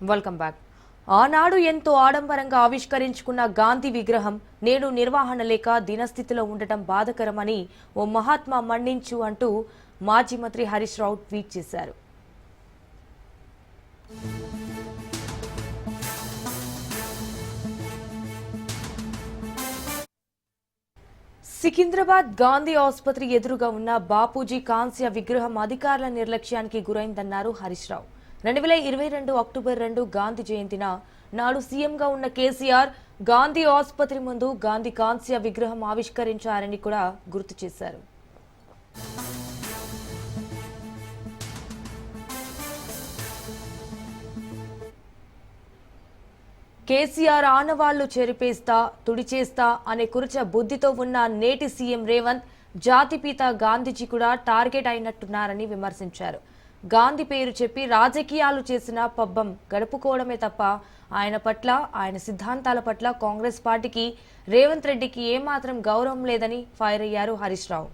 Welcome back ఆనాడు ఎంతో ఆడంబరంగా ఆవిష్కరించుకున్న గాంధీ విగ్రహం నేడు నిర్వహణ లేక దినస్థితిలో ఉండటం బాధకరమని ఓ మహాత్మా మన్నించు అంటూ మాజీ మంత్రి హరీష్ రావు ట్వీట్ చేశారు. సికింద్రాబాద్ గాంధీ ఆసుపత్రి ఎదురుగా ఉన్న బాపూజీ కాంస్య విగ్రహం అధికారుల నిర్లక్ష్యానికి గురైందన్నారు హరీష్ రావు. రెండు వేల ఇరవై రెండు అక్టోబర్ రెండు గాంధీ జయంతిన నాడు సీఎంగా ఉన్న కేసీఆర్ గాంధీ ఆసుపత్రి ముందు గాంధీ కాంస్య విగ్రహం ఆవిష్కరించారని కూడా గుర్తు చేశారు. కేసీఆర్ ఆనవాళ్ళు చెరిపేస్తా తుడిచేస్తా అనే కురచ బుద్ధితో ఉన్న నేటి సీఎం రేవంత్ జాతిపిత గాంధీజీ కూడా టార్గెట్ అయినట్టున్నారని విమర్శించారు. గాంధీ పేరు చెప్పి రాజకీయాలు చేసిన పబ్బం గడుపుకోవడమే తప్ప ఆయన పట్ల ఆయన సిద్ధాంతాల పట్ల కాంగ్రెస్ పార్టీకి రేవంత్ రెడ్డికి ఏమాత్రం గౌరవం లేదని ఫైర్ అయ్యారు హరీష్ రావు.